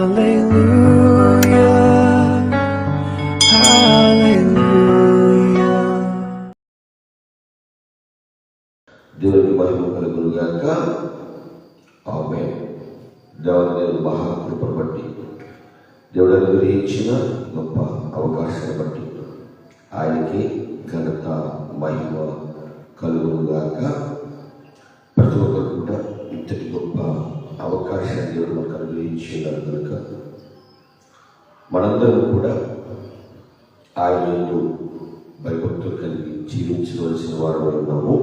Hallelujah. మహిమ కలుగును ఆమె దేవదేవుడు మహాకృపను బట్టి దేవుడు అనుగ్రహించిన గొప్ప అవకాశాన్ని బట్టి ఆయనకి ఘనత మహిమ కలుగును ప్రతి ఒక్కరు కూడా ఇంతటి దేవుడు మనకు అనుగ్రహించినారు కనుక మనందరం కూడా ఆయన భయభక్తులు కలిగి జీవించవలసిన వారు ఉన్నాము.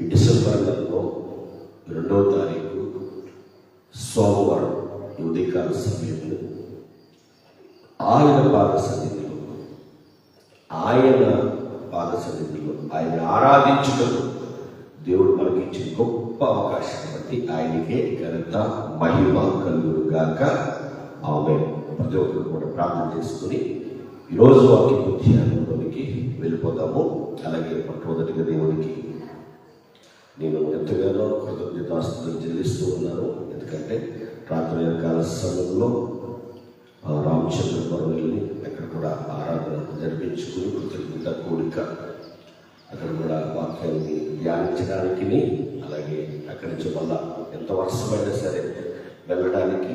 డిసెంబర్ నెలలో రెండవ తారీఖు సోమవారం ఉదయకాల సమయంలో ఆయన పాద సన్నిధిలో ఆయన పాద సన్నిధిలో ఆయన ఆరాధించుటకు దేవుడు మనకి ఇచ్చిన గొప్ప అవకాశం. శక్తి ఆయనకే ఘనత మహిమ కలుగును గాక. ఆమె ప్రతి ఒక్కరు కూడా ప్రార్థన చేసుకుని ఈరోజు వాక్య ధ్యానంలోనికి వెళ్ళిపోదాము. అలాగే మొట్టమొదటిగా దేవునికి నేను ఎంతగానో కృతజ్ఞతాస్తులు చెల్లిస్తూ ఉన్నాను. ఎందుకంటే రాత్రి కాల సమయంలో రామచంద్ర రామచంద్రపురం వెళ్ళి అక్కడ కూడా ఆరాధన జరిపించుకుని కృతజ్ఞత కోరిక. అక్కడ కూడా వాక్యాన్ని ధ్యానించడానికి అలాగే అక్కడి నుంచి మళ్ళా ఎంత వర్షమైనా సరే వెళ్ళడానికి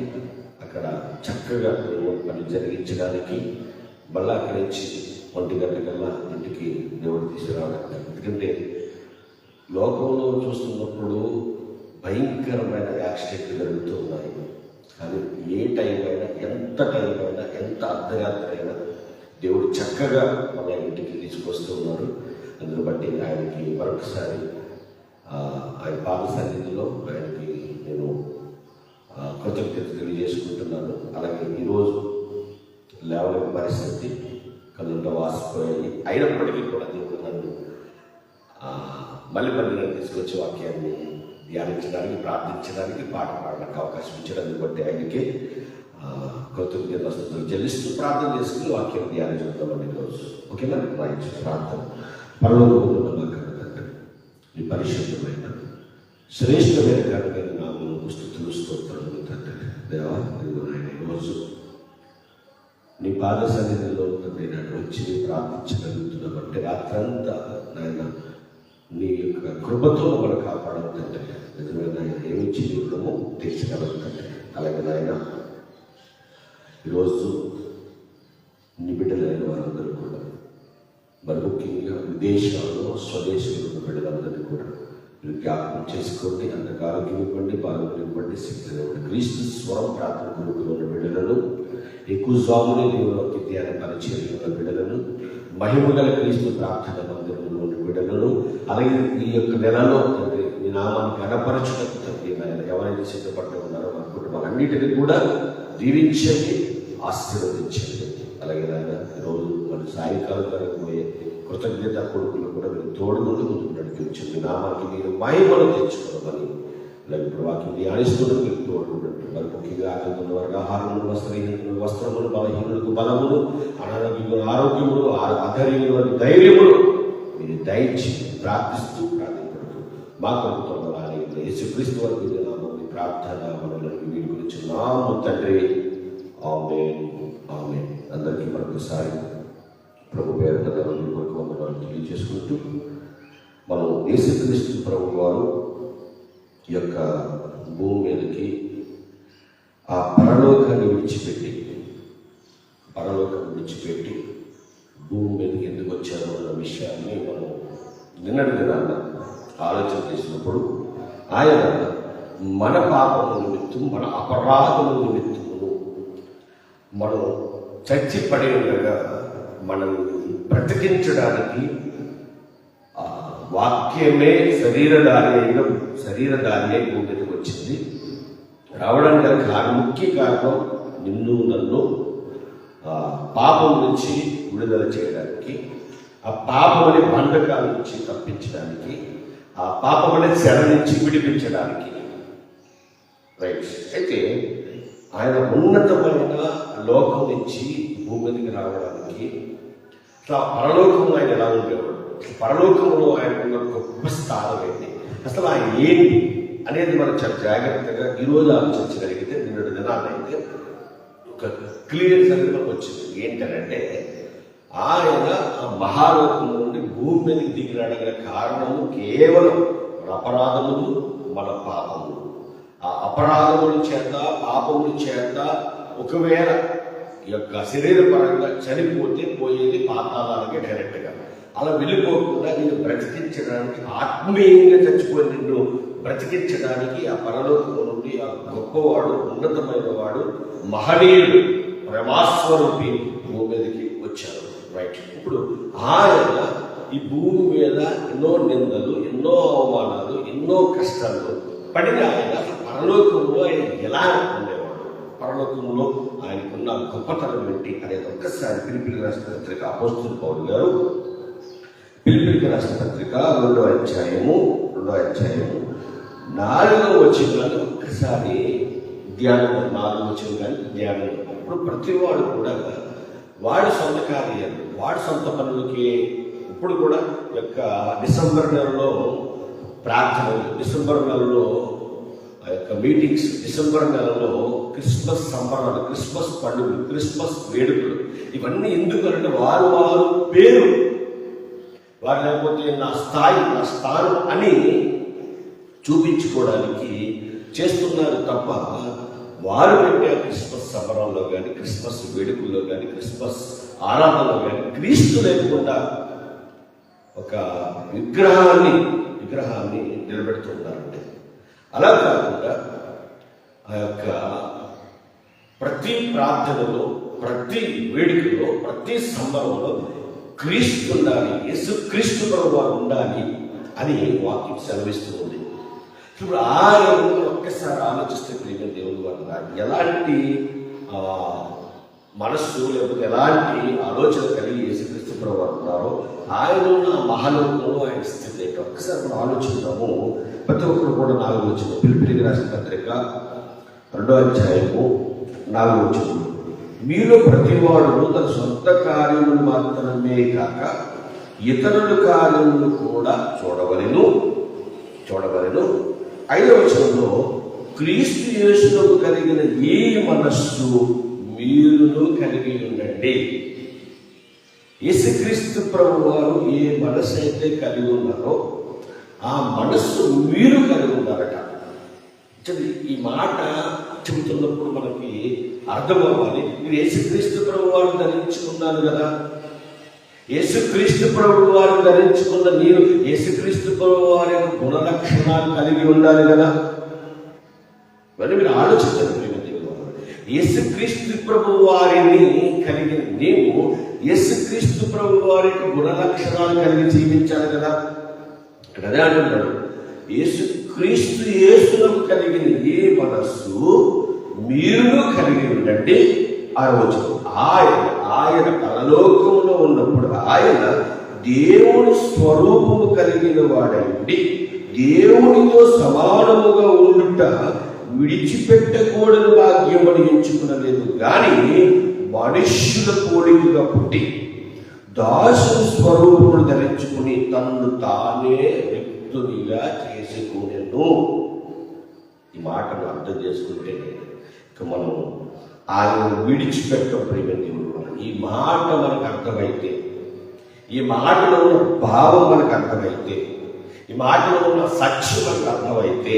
అక్కడ చక్కగా మేము పని జరిగించడానికి మళ్ళీ అక్కడి నుంచి ఒంటి గంట కల్లా ఇంటికి దేవుడు తీసుకురావడానికి ఎందుకంటే లోకంలో చూస్తున్నప్పుడు భయంకరమైన యాక్సిడెంట్లు జరుగుతూ ఉన్నాయి. కానీ ఏ టైం అయినా ఎంత టైం అయినా ఎంత అర్ధరాత్రి అయినా దేవుడు చక్కగా మన ఇంటికి తీసుకొస్తూ ఉన్నారు అందును బట్టి ఆయనకి మరొకసారి ఆయన పాద సన్నిధిలో ఆయనకి నేను కృతజ్ఞత తెలియజేసుకుంటున్నాను. అలాగే ఈరోజు లేవలేని పరిస్థితి కళ్ళుంట వాసిపోయాయి. అయినప్పటికీ కూడా దేవుడు నన్ను మళ్ళీ మళ్ళీ నన్ను తీసుకొచ్చి వాక్యాన్ని ధ్యానించడానికి ప్రార్థించడానికి పాట పాడడానికి అవకాశం ఇచ్చడానికి బట్టి ఆయనకి కృతజ్ఞత వస్తుంది చెల్లిస్తూ ప్రార్థన చేసుకుని వాక్యం ధ్యానం చేద్దామని ఈరోజు. ఓకేనా? ప్రార్థన పరలోకంలో నీ పరిశుద్ధమైన శ్రేష్టమైన కనుగైన నామను స్థుతులు స్తోత్రములు తండ్రి దేవా ఇదిగో నాయన ఈరోజు నీ పాద సన్నిధిలో తండ్రి నన్ను వచ్చి ప్రార్థించగలుగుతున్నాం అంటే రాత్రంతా నాయన నీ యొక్క కృపతో మనం కాపాడవు తండ్రి నిజమైన నాయన ఏమి చేయడమో తీర్చగలవు తండ్రి అలాగే నాయన ఈరోజు నీ బిడ్డలైన వారందరూ కూడా మరి ముఖ్యంగా విదేశాల్లో స్వదేశంలో ఉన్న బిడ్డలందరినీ కూడా మీరు జ్ఞాపకం చేసుకోండి. అందరికి ఆరోగ్యం ఇవ్వండి బాగా ఇవ్వండి శక్తిని ఇవ్వండి. క్రీస్తు స్వరం ప్రార్థన కొడుకులో ఉన్న బిడ్డలను ఎక్కువ స్వాముని దేవులోకి ధ్యాన పరిచయంలో ఉన్న బిడ్డలను మహిమగల క్రీస్తు ప్రార్థన మందిరంలో ఉన్న బిడ్డలను అలాగే ఈ యొక్క నెలలో తండ్రి మీ నామాన్ని గణపరచుటకు తండ్రి ఎవరైతే సిద్ధపడి ఉన్నారో మన కుటుంబాలన్నిటినీ కూడా దీవించండి ఆశీర్వదించండి. అలాగే నాయన సాయంకాలం వరకు పోయే కృతజ్ఞత కొడుకులు కూడా మీరు తోడు ముందు ముందు నడిపించండి నామానికి మీరు మహిమను తెచ్చుకోవమని అలాగే ఇప్పుడు వాక్యం ధ్యానిస్తున్న మీరు తోడు ఉండండి మరి ముఖ్యంగా ఆకలితున్న వారికి ఆహారములు వస్త్రహీనులు వస్త్రములు బలహీనులకు బలములు అనారోగ్యములు ఆరోగ్యములు అధైర్యములు ధైర్యములు మీరు దయచి ప్రార్థిస్తూ ప్రార్థించడం మా ప్రభుత్వం ఆలయంలో యేసుక్రీస్తు వరకు నామని నామం ఈ ప్రార్థన మనల్ని వీడి గురించి నాము తండ్రి. ఆమె ఆమె అందరికీ మరొకసారి ప్రభు పేరు కొరకు వందనాలు తెలియజేసుకుంటూ మనం యేసుక్రీస్తు ప్రభు వారు ఈ యొక్క భూమి మీదకి ఆ పరలోకాన్ని విడిచిపెట్టి పరలోకాన్ని విడిచిపెట్టి భూమి మీదకి ఎందుకు వచ్చారు అన్న విషయాన్ని మనం నిన్నటి దినాన్న ఆలోచన చేసినప్పుడు ఆయన మన పాపము నిమిత్తం మన అపరాధము నిమిత్తమును మనం చచ్చి పడి ఉండగా మనం బ్రతికించడానికి ఆ వాక్యమే శరీరధారి అయిన శరీరధారి అయి భూమికి వచ్చింది. రావడానికి కారణం ముఖ్య కారణం నిన్ను నన్ను పాపం నుంచి విడుదల చేయడానికి ఆ పాపమని బంధకాల నుంచి తప్పించడానికి ఆ పాపమని చెర నుంచి విడిపించడానికి. రైట్. అయితే ఆయన ఉన్నతమైన లోకం నుంచి భూమికి రావడానికి అసలు ఆ పరలోకంలో ఆయన ఎలా ఉండేవాడు? పరలోకంలో ఆయన ఉన్న గొప్ప స్థానం ఏంటి? అసలు ఆయన ఏంటి అనేది మనం చాలా జాగ్రత్తగా ఈరోజు ఆలోచించగలిగితే నిన్నటి దినాలైతే ఒక క్లియర్ సందర్భం వచ్చింది. ఏంటంటే ఆయన ఆ మహాలోకం నుండి భూమి మీదకి దిగిరాడగల కారణము కేవలం మన అపరాధములు మన పాపములు. ఆ అపరాధముల చేత పాపముల చేత ఒకవేళ యొక్క శరీరపరంగా చనిపోతే పోయేది పాతాళానికి డైరెక్ట్గా అలా వెళ్ళిపోకుండా నేను బ్రతికించడానికి ఆత్మీయంగా చచ్చిపోయి నిన్ను బ్రతికించడానికి ఆ పరలోకంలో నుండి ఆ గొప్పవాడు ఉన్నతమైన వాడు మహనీయుడు ప్రేమాస్వరూపి భూమి మీదకి వచ్చారు రైట్ ఇప్పుడు ఆయన ఈ భూమి మీద ఎన్నో నిందలు ఎన్నో అవమానాలు ఎన్నో కష్టాలు పడిన ఆయన పరలోకంలో ఆయన ఎలా పరలోకంలో ఆయనకున్న గొప్పతనం ఏంటి అనేది ఒక్కసారి పిలిపిలి రాష్ట్ర పత్రిక అపోస్తుల పౌరు గారు పిలిపిలికి రాష్ట్ర పత్రిక రెండో అధ్యాయము రెండో అధ్యాయము నాలుగో వచ్చిన ఒక్కసారి ధ్యానం నాలుగో వచ్చిన కానీ ధ్యానం ఇప్పుడు ప్రతివాడు కూడా వాడి సొంత కార్యాలు వాడి సొంత పనులకి ఇప్పుడు కూడా యొక్క డిసెంబర్ నెలలో ప్రార్థనలు డిసెంబర్ నెలలో ఆ యొక్క మీటింగ్స్ డిసెంబర్ నెలలో క్రిస్మస్ సంబరాలు క్రిస్మస్ పండుగలు క్రిస్మస్ వేడుకలు ఇవన్నీ ఎందుకంటే వారు వారు పేరు. వారు లేకపోతే నా స్థాయి నా స్థానం అని చూపించుకోవడానికి చేస్తున్నారు తప్ప వారు పెట్టే క్రిస్మస్ సంబరాల్లో కానీ క్రిస్మస్ వేడుకల్లో కానీ క్రిస్మస్ ఆరాధనలో కానీ క్రీస్తు లేకుండా ఒక విగ్రహాన్ని విగ్రహాన్ని నిలబెడుతున్నారండి అలా కాకుండా ఆ యొక్క ప్రతి ప్రార్థనలో ప్రతి వేడుకలో ప్రతి సంబరంలో క్రీస్తు ఉండాలి యేసు క్రీస్తు ప్రభువారు ఉండాలి అని వాక్యం సెలవిస్తుంది ఇప్పుడు ఆయన ఒక్కసారి ఆలోచిస్తే ప్రియమైన దేవుడు వల్ల ఎలాంటి మనస్సు లేకపోతే ఎలాంటి ఆలోచన కలిగి యేసుక్రీస్తు ప్రభు వారు ఉన్నారో ఆయన ఉన్న మహాలోకంలో ఆయన స్థితి ఒక్కసారి మనం ఆలోచిద్దాము. ప్రతి ఒక్కరు కూడా నాలుగు వచ్చిన పిలిపిలికి రాసిన పత్రిక రెండో అధ్యాయము నాలుగు వచ్చిన మీలో ప్రతివాడు తన సొంత కార్యములు మాత్రమే కాక ఇతరుల కార్యములు కూడా చూడవలను చూడవలను. ఐదవ వచనంలో క్రీస్తు యేసులకు కలిగిన ఏ మనస్సు మీరును కలిగి ఉండండి. యేసుక్రీస్తు ప్రభు వారు ఏ మనస్సు అయితే కలిగి ఉన్నారో ఆ మనస్సు మీరు కలిగి ఉన్నారట. ఈ మాట చెబుతున్నప్పుడు మనకి అర్థం అవ్వాలి మీరు యేసుక్రీస్తు ప్రభు వారు ధరించుకున్నారు కదా? యేసుక్రీస్తు ప్రభు వారు ధరించుకున్న మీరు యేసుక్రీస్తు ప్రభు వారి యొక్క కలిగి ఉండాలి కదా? మరి మీరు ఆలోచించండి యేసుక్రీస్తు ప్రభు వారిని కలిగిన నీవు యేసుక్రీస్తు ప్రభు వారి యొక్క కలిగి జీవించాలి కదా? ఇక్కడ అదే అంటున్నాడు. యేసు క్రీస్తు యేసులకు కలిగిన ఏ మనస్సు మీరు కలిగి ఉండండి. ఆ రోజు ఆయన ఆయన పరలోకంలో ఉన్నప్పుడు ఆయన దేవుని స్వరూపము కలిగిన వాడండి. దేవునితో సమానముగా ఉండుట విడిచిపెట్టకూడని భాగ్యం అని ఎంచుకునలేదు. కానీ మనుష్యుల కోడికగా పుట్టి దాసుని స్వరూపమును ధరించుకుని తన్ను తానే వ్యక్తునిగా చేసుకునేను. ఈ మాటను అర్థం చేసుకుంటే ఇక మనం ఆయన విడిచిపెట్టం ప్రేమ ఈ మాట మనకు అర్థమైతే ఈ మాటలో ఉన్న భావం మనకు అర్థమైతే ఈ మాటలో ఉన్న సత్యం మనకు అర్థమైతే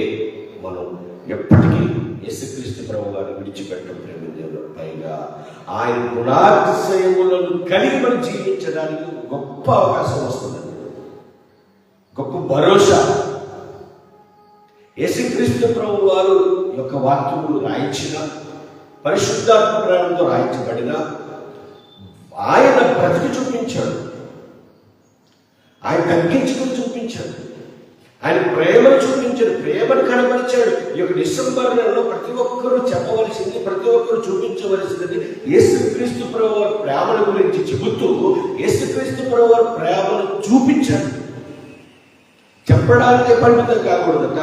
మనం ఎప్పటికీ యేసుక్రీస్తు ప్రభు గారిని విడిచిపెట్టడం ప్రేమ దేవుడు. పైగా ఆయన గుణాతిశయములను కలిగి మనం జీవించడానికి గొప్ప అవకాశం వస్తుంది. గొప్ప భరోసా. యేసుక్రీస్తు ప్రభు వారు యొక్క వాక్యములు రాయించిన పరిశుద్ధాత్మ ప్రేమతో రాయించబడిన ఆయన బ్రతికి చూపించాడు. ఆయన తగ్గించుకుని చూపించాడు. ఆయన ప్రేమను చూపించాడు ప్రేమను కనబరిచాడు. ఈ యొక్క డిసెంబర్ నెలలో ప్రతి ఒక్కరూ చెప్పవలసింది ప్రతి ఒక్కరూ చూపించవలసింది యేసుక్రీస్తు ప్రభు వారి గురించి చెబుతూ యేసుక్రీస్తు ప్రభు వారి ప్రేమను చూపించాడు చెప్పడానికి పరిమితం కాకూడదట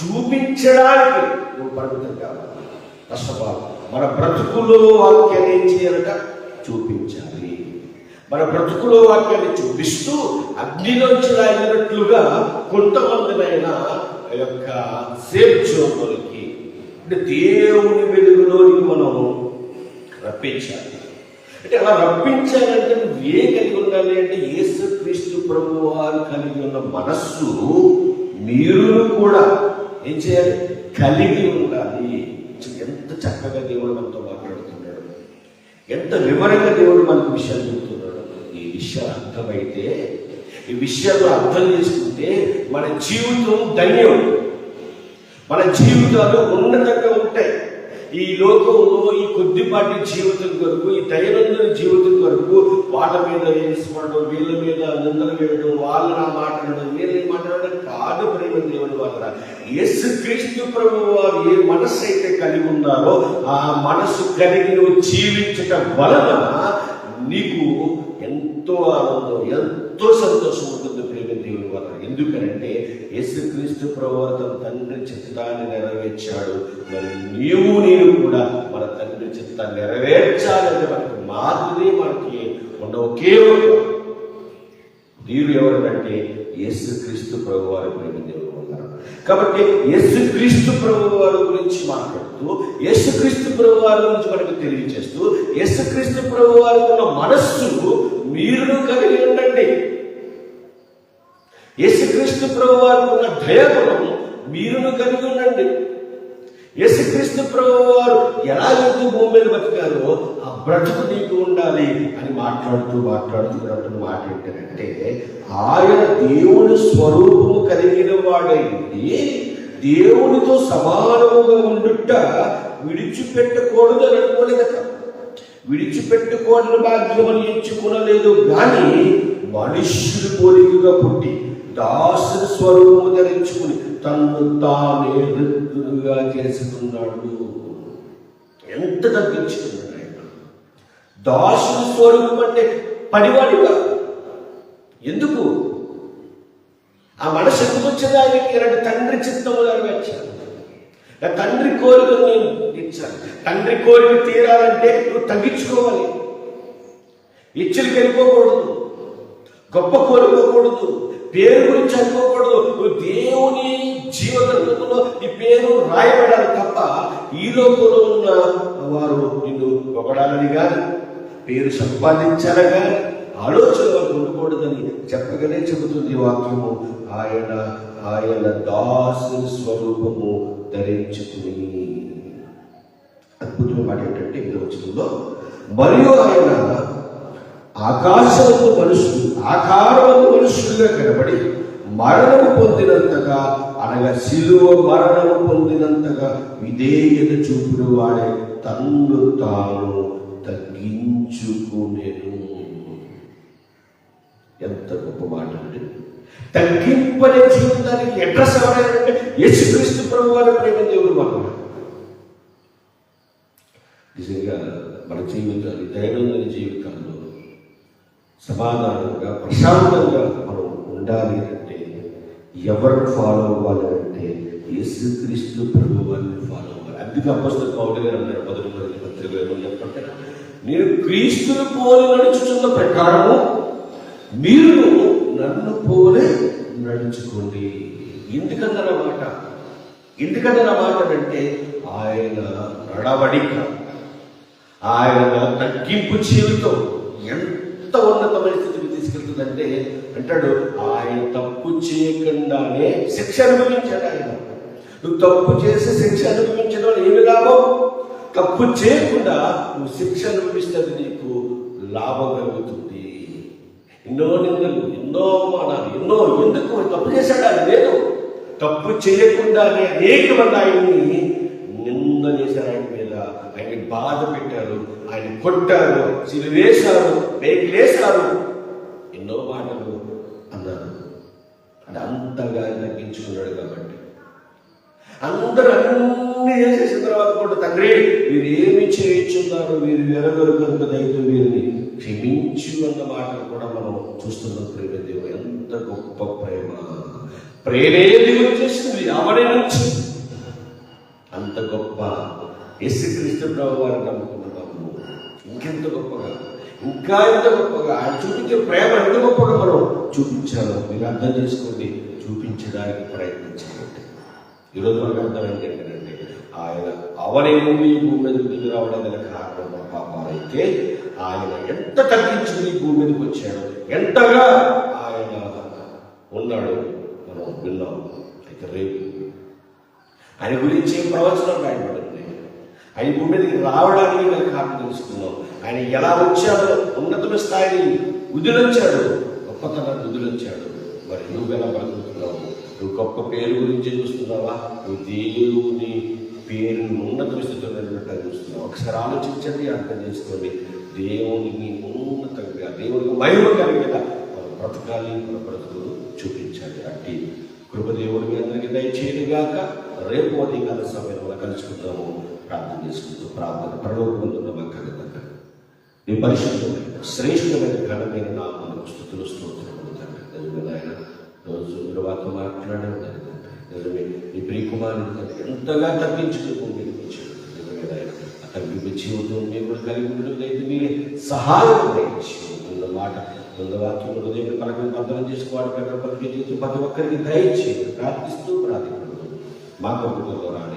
చూపించడానికి నువ్వు పరిమితం కావాలి మన బ్రతుకులో వాక్యాన్ని ఏం చేయాలట? చూపించాలి. మన బ్రతుకులో వాక్యాన్ని చూపిస్తూ అగ్నిలోంచి రాయినట్లుగా కొంతమందినైనా ఆ యొక్క సేఫ్ జోన్లోకి అంటే దేవుని వెలుగులోనికి మనం రప్పించాలి. అంటే అలా రప్పించాలంటే నువ్వు ఏ కలిగి ఉండాలి అంటే యేసు క్రీస్తు ప్రభు వారు కలిగి ఉన్న మనస్సు మీరు కూడా ఏం చేయాలి? కలిగి ఉండాలి. ఎంత చక్కగా దేవుడు మనతో మాట్లాడుతున్నాడు. ఎంత వివరంగా దేవుడు మనకు విషయాలు చెబుతున్నాడు ఈ విషయాలు అర్థమైతే ఈ విషయాలు అర్థం చేసుకుంటే మన జీవితం ధన్యం. మన జీవితాలు ఉన్నతంగా ఈ లోకంలో ఈ కొద్దిపాటి జీవితం కొరకు ఈ దైనందిన జీవితం కొరకు వాళ్ళ మీద వేసుకోవడం వీళ్ళ మీద నిందలు వేయడం వాళ్ళ నా మాట్లాడడం వీళ్ళని మాట్లాడడం కాదు ప్రేమ దేవుని వల్ల ఎస్ క్రీస్తు ప్రభు వారు ఏ మనస్సు అయితే కలిగి ఉన్నారో ఆ మనస్సు కలిగి నువ్వు జీవించటం వలన నీకు ఎంతో ఆనందం ఎంతో సంతోషం ఉంటుంది ప్రేమ దేవుని వల్ల ఎందుకనంటే యేసుక్రీస్తు ప్రభు తన తండ్రి చిత్తాన్ని నెరవేర్చాడు. మరి నీవు నేను కూడా మన తండ్రి చిత్తాన్ని నెరవేర్చాలంటే మనకి మాదిరి మనకి ఉన్న ఒకే వీరు ఎవరంటే యేసుక్రీస్తు ప్రభు వారి ప్రేమ దేవుడు ఉన్నారు. కాబట్టి యేసుక్రీస్తు ప్రభు వారి గురించి మాట్లాడుతూ యేసుక్రీస్తు ప్రభు వారి గురించి మనకు తెలియజేస్తూ యేసుక్రీస్తు ప్రభు వారికి ఉన్న మనస్సు మీరు కలిగి ఉండండి. యేసుక్రీస్తు ప్రభు వారికి ఉన్న దయగుణం మీరును కలిగి ఉండండి. యేసుక్రీస్తు ప్రభు వారు ఎలాగైతే భూమి మీద బతికారో ఆ బ్రతుకు నీకు ఉండాలి అని మాట్లాడుతూ మాట్లాడుతూ అంటున్న మాట ఏంటంటే ఆయన దేవుని స్వరూపము కలిగిన వాడైంది. దేవునితో సమానముగా ఉండుట విడిచిపెట్టకూడదు అని కదా విడిచిపెట్టుకోవడం భాగ్యం అని ఎంచుకునలేదు కానీ మనుష్యుడు పోలికగా పుట్టి దాసుని స్వరూపము ధరించుకుని తను తానే రిక్తుగా చేసుకున్నాడు. ఎంత తగ్గించుకున్నాడు ఆయన. దాసుని స్వరూపం అంటే పనివాడిగా ఎందుకు? ఆ మనసు ఎందుకు వచ్చింది ఆయనకి ఇలాంటి తండ్రి చిత్తము నెరవేర్చాలి నా తండ్రి కోరిక నేను ఇచ్చాను తండ్రి కోరిక తీరాలంటే నువ్వు తగ్గించుకోవాలి. ఇచ్చలకి వెళ్ళిపోకూడదు. గొప్ప కోరుకోకూడదు పేరు గురించి అనుకోకూడదు నువ్వు దేవుని జీవగ్రంథంలో ఈ పేరు రాయబడాలి తప్ప ఈ లోకంలో ఉన్న వారు నిన్ను పొగడాలని కానీ పేరు సంపాదించాలని కానీ ఆలోచన వారికి ఉండకూడదని చెప్పగానే చెబుతుంది వాక్యము. ఆయన ఆయన దాసుని స్వరూపము ధరించుకుని అద్భుతమైన మాట ఏంటంటే ఈ రోజుల్లో మరియు ఆయన ఆకాశము మనుషులు ఆకారము మనుషులుగా కనబడి మరణము పొందినంతగా అనగా శిలువ మరణము పొందినంతగా విధేయత చూపుడు వాడే తన్ను తాను తగ్గించుకునేను. ఎంత గొప్ప మాట అండి. తగ్గింపనే జీవితానికి అడ్రస్ ఎవరైనా యేసుక్రీస్తు ప్రభు వారి ప్రేమ దేవుడు మాట నిజంగా మన జీవితాలు దైనందిన జీవితాల్లో సమాధానంగా ప్రశాంతంగా మనం ఉండాలి అంటే ఎవరిని ఫాలో అవ్వాలి అంటే యేసుక్రీస్తు ప్రభు వారిని ఫాలో అవ్వాలి. అందుకే అప్పస్తుల పౌలు గారు అన్నారు మొదటి మొదటి పత్రికలో చెప్పంటే నేను క్రీస్తుని పోలి నడుచుతున్న ప్రకారము మీరు నన్ను పోలే నడుచుకోండి. ఎందుకన్నారు ఆ మాట? ఎందుకన్నారు మాట అంటే ఆయన నడవడిక ఆయన తగ్గింపు జీవితం. ఎంత ఉన్నతమైన స్థితికి తీసుకెళ్తుందంటే అంటాడు ఆయన తప్పు చేయకుండానే శిక్ష అనుభవించాడు ఆయన. నువ్వు తప్పు చేసి శిక్ష అనుభవించడం వల్ల ఏమి లాభం? తప్పు చేయకుండా నువ్వు శిక్ష అనుభవిస్తే నీకు లాభం కలుగుతుంది. ఎన్నో నిందలు ఎన్నో అవమానాలు ఎన్నో ఎందుకు తప్పు చేశాడు అది లేదు. తప్పు చేయకుండానే అనేక మంది ఆయన్ని నింద చేశారు ఆయన మీద. ఆయన బాధ పెట్టారు ఆయన కొట్టారు సిలువేశారు వేసారు ఎన్నో మాటలు అన్నారు. అది అంతగా తగ్గించుకున్నాడు కాబట్టి. అందరూ అన్ని చేసేసిన తర్వాత కూడా తండ్రి వీరు ఏమి చేయించున్నారు? వీరు వెరగరు కనుక దయతో వీరిని క్షమించు అన్న మాటలు కూడా మనం చూస్తున్నాం. ప్రేమ దేవుడు ఎంత గొప్ప ప్రేమ. ప్రేమేది వచ్చేసింది ఆవిడే నుంచి యేసుక్రీస్తు ప్రభు వారిని నమ్ముకున్నాము ఇంకెంత గొప్పగా? ఇంకా ఎంత గొప్పగా? ఆయన చూపించే ప్రేమ ఎంత గొప్పగా మనం చూపించాలో మీరు అర్థం చేసుకోండి. చూపించడానికి ప్రయత్నించండి ఈరోజు మనకు అర్థమైంది ఏంటంటే ఆయన అవనేమో ఈ భూమి మీద దిగి రావడానికి గల కారణం మా పాపాలైతే ఆయన ఎంత తగ్గించింది భూమి మీదకి వచ్చాడు ఎంతగా ఆయన ఉన్నాడు మనం విన్నాం. అయితే రేపు ఆయన గురించి ప్రవచనం రాయబడింది? ఆయన భూమి మీదకి రావడానికి మేము కారణం తెలుసుకున్నాం ఆయన ఎలా వచ్చాడో ఉన్నతమైన స్థాయిని వదిలొచ్చాడు. గొప్పతనాన్ని వదిలొచ్చాడు. మరి నువ్వెలా బ్రతుకుతున్నావు? నువ్వు గొప్ప పేరు గురించి చూస్తున్నావా? నువ్వు దేవుని పేరుని ఉన్నత స్థితిలో చూస్తున్నావు? ఒకసారి ఆలోచించండి అర్థం చేసుకోండి. దేవునికి ఉన్నతంగా దేవునికి మహిమ కలిగేలా మన బ్రతకాలి మన బ్రతుకులు చూపించాలి. అట్టి కృపదేవుడి మీ అందరికీ దయచేయుగాక రేపు అధికార సమయంలో కలుసుకుందాము ప్రార్థన చేసుకుంటూ ప్రార్థన ప్రణోపందున్న మక్కల తండ్రి మీ పరిశుద్ధమైన శ్రేష్టమైన ఘనమైన నామను స్థుతులు స్తోత్రములు తండ్రి నిజమే నాయన రోజు మీరు వారితో మాట్లాడారు నిజమే మీ ప్రియకుమారుని తండ్రి ఎంతగా తగ్గించుకుంటూ మీరు వచ్చారు నిజమే నాయన ఆ తగ్గింపు జీవితం మీరు కలిగి ఉన్నట్లయితే మీరే సహాయం ఉన్న మాట ఉన్న వాక్యం హృదయం పలకని అర్థం చేసుకోవాలి ప్రకారం పలికే జీవితం ప్రతి ఒక్కరికి Makhluk.